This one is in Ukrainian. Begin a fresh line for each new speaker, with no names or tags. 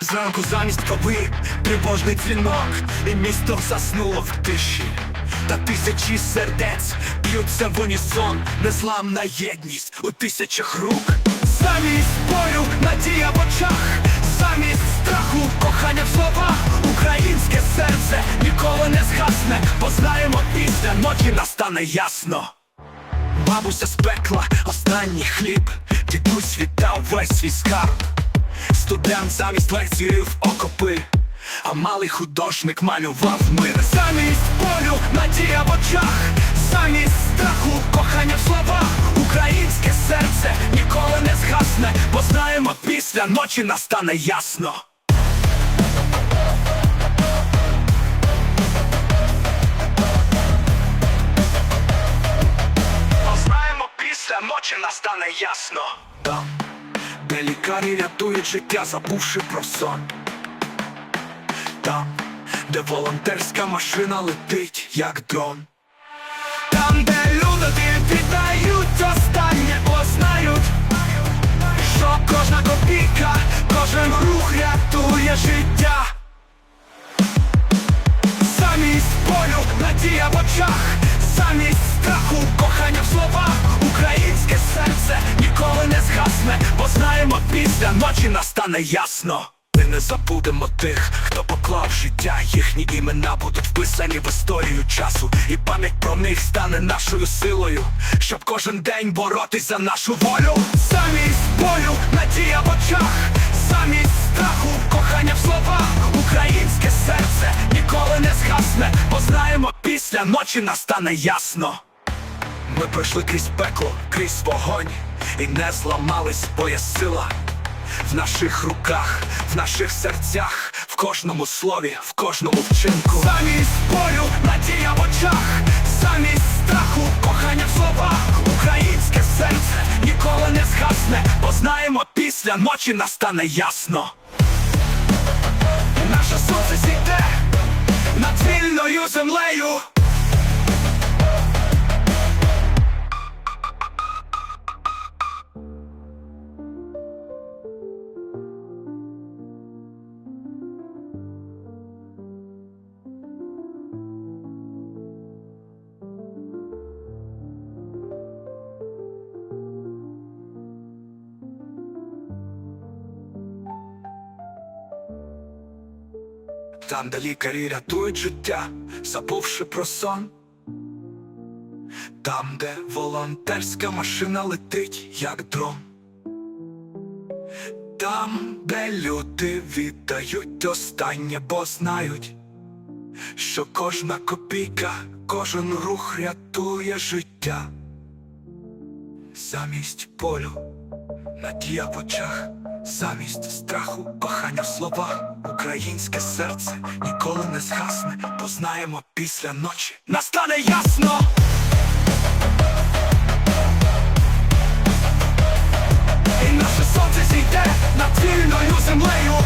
Зранку замість коби тривожний дзвінок, і місто заснуло в тиші. Та тисячі сердець б'ються в унісон, незламна єдність у тисячах рук. Замість бою надія в очах, замість страху, кохання в словах, українське серце ніколи не згасне, бо знаємо після ночі настане ясно. Бабуся спекла останній хліб, дідусь віддав весь свій скарб. Студент замість лекції в окопи, а малий художник малював мир. Замість болю надія в очах, замість страху, кохання в словах, українське серце ніколи не згасне, бо знаємо, після ночі настане ясно. Ночі ясно. Там, де лікарі рятують життя, забувши про сон. Там, де волонтерська машина летить, як дрон. Там, де люди віддають останнє, бо знають, що кожна копійка, кожен рух рятує життя. Замість болю надія в очах, страху, кохання в українське серце ніколи не згасне, бо знаємо, після ночі настане ясно. Ми не забудемо тих, хто поклав життя, їхні імена будуть вписані в історію часу, і пам'ять про них стане нашою силою, щоб кожен день боротись за нашу волю. Замість болю надія в очах, замість страху, кохання в словах, українське серце ніколи не згасне, бо знаємо, після ночі настане ясно. Ми пройшли крізь пекло, крізь вогонь, і не зламались, бо є сила в наших руках, в наших серцях, в кожному слові, в кожному вчинку. Замість болю, надія в очах, замість страху, кохання в словах, українське серце ніколи не згасне, бо знаємо, після ночі настане ясно. Наше сонце зійде над вільною землею. Там, де лікарі рятують життя, забувши про сон. Там, де волонтерська машина летить, як дрон. Там, де люди віддають останнє, бо знають, що кожна копійка, кожен рух рятує життя. Замість болю, надія в очах, Замість страху, кохання в словах, українське серце ніколи не згасне. Познаємо після ночі. Настане ясно. І наше сонце зійде над вільною землею.